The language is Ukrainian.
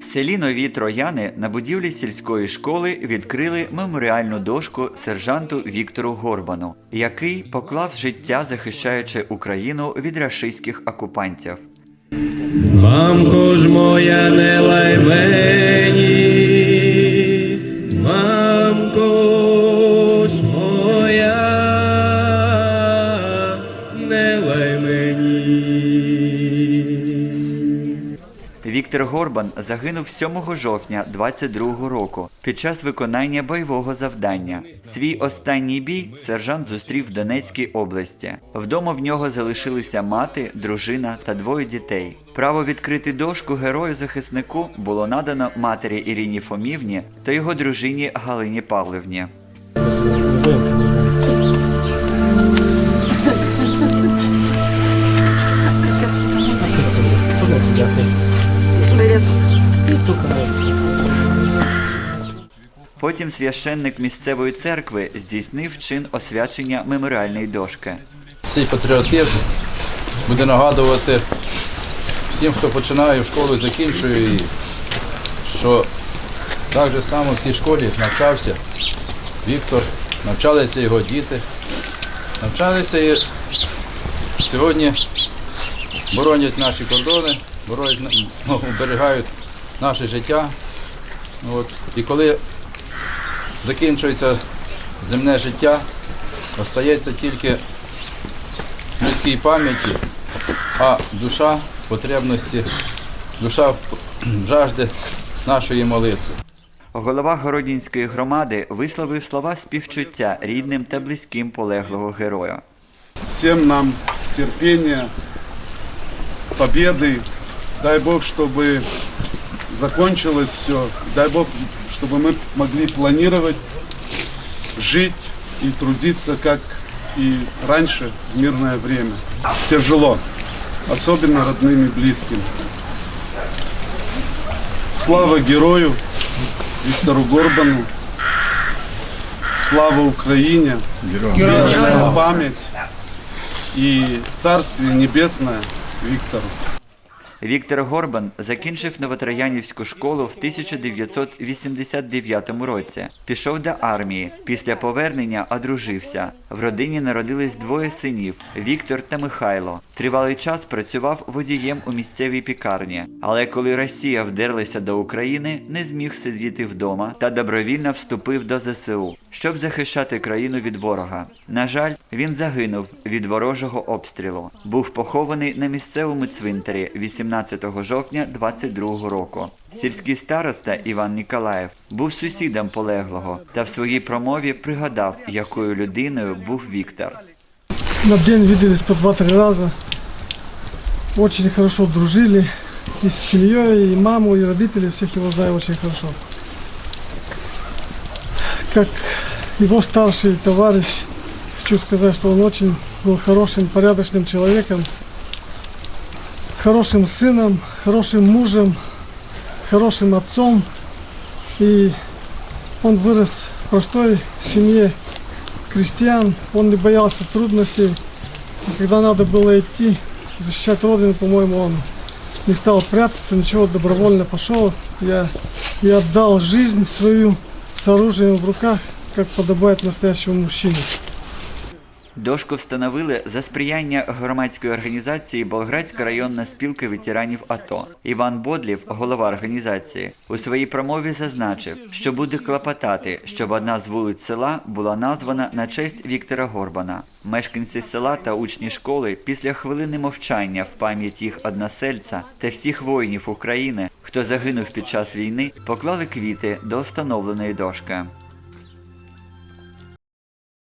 В селі Нові Трояни на будівлі сільської школи відкрили меморіальну дошку сержанту Віктору Горбану, який поклав життя, захищаючи Україну від рашистських окупантів. Мамко ж моя не лай мені, мамко ж моя, не лай мені. Віктор Горбан загинув 7 жовтня 22 року під час виконання бойового завдання. Свій останній бій сержант зустрів в Донецькій області. Вдома в нього залишилися мати, дружина та двоє дітей. Право відкрити дошку герою захиснику було надано матері Іріні Фомівні та його дружині Галині Павлівні. Потім священник місцевої церкви здійснив чин освячення меморіальної дошки. Цей патріотизм буде нагадувати всім, хто починає в школу, закінчує її, що так же само в цій школі навчався Віктор, навчалися його діти, навчалися і сьогодні боронять наші кордони, боронять, ну, оберігають наше життя. От. І коли закінчується земне життя, остається тільки в людській пам'яті, а душа потребності, душа жажди нашої молитви. Голова Городінської громади висловив слова співчуття рідним та близьким полеглого героя. всем нам терпения, победы. Дай Бог, чтобы закончилось все. Дай Бог, чтобы мы могли планировать, жить и трудиться, как и раньше, в мирное время. Тяжело, особенно родным и близким. Слава герою Виктору Горбану. Слава Украине. Вечная память и Царствие Небесное Виктору. Віктор Горбан закінчив Новотроянівську школу в 1989 році. Пішов до армії. Після повернення одружився. В родині народились двоє синів Віктор та Михайло. Тривалий час працював водієм у місцевій пікарні. Але коли Росія вдерлася до України, не зміг сидіти вдома та добровільно вступив до ЗСУ, щоб захищати країну від ворога. На жаль, він загинув від ворожого обстрілу. Був похований на місцевому цвинтарі 18 жовтня 22 року. Сільський староста Іван Ніколаєв був сусідом полеглого та в своїй промові пригадав, якою людиною був Віктор. На день виделись по два-три раза. Очень хорошо дружили. И с семьей, и маму, и родителей, всех знаю очень хорошо. Как его старший товарищ, хочу сказать, что он очень был хорошим, порядочным человеком, хорошим сыном, хорошим мужем, хорошим отцом. И он вырос в простой семье крестьян, он не боялся трудностей. И когда надо было идти защищать Родину, по-моему, он не стал прятаться, ничего, добровольно пошел. Я, я отдал жизнь свою с оружием в руках, как подобает настоящему мужчине. Дошку встановили за сприяння громадської організації Болградська районна спілка ветеранів АТО. Іван Бодлів, голова організації, у своїй промові зазначив, що буде клопотати, щоб одна з вулиць села була названа на честь Віктора Горбана. Мешканці села та учні школи після хвилини мовчання в пам'ять їх односельця та всіх воїнів України, хто загинув під час війни, поклали квіти до встановленої дошки.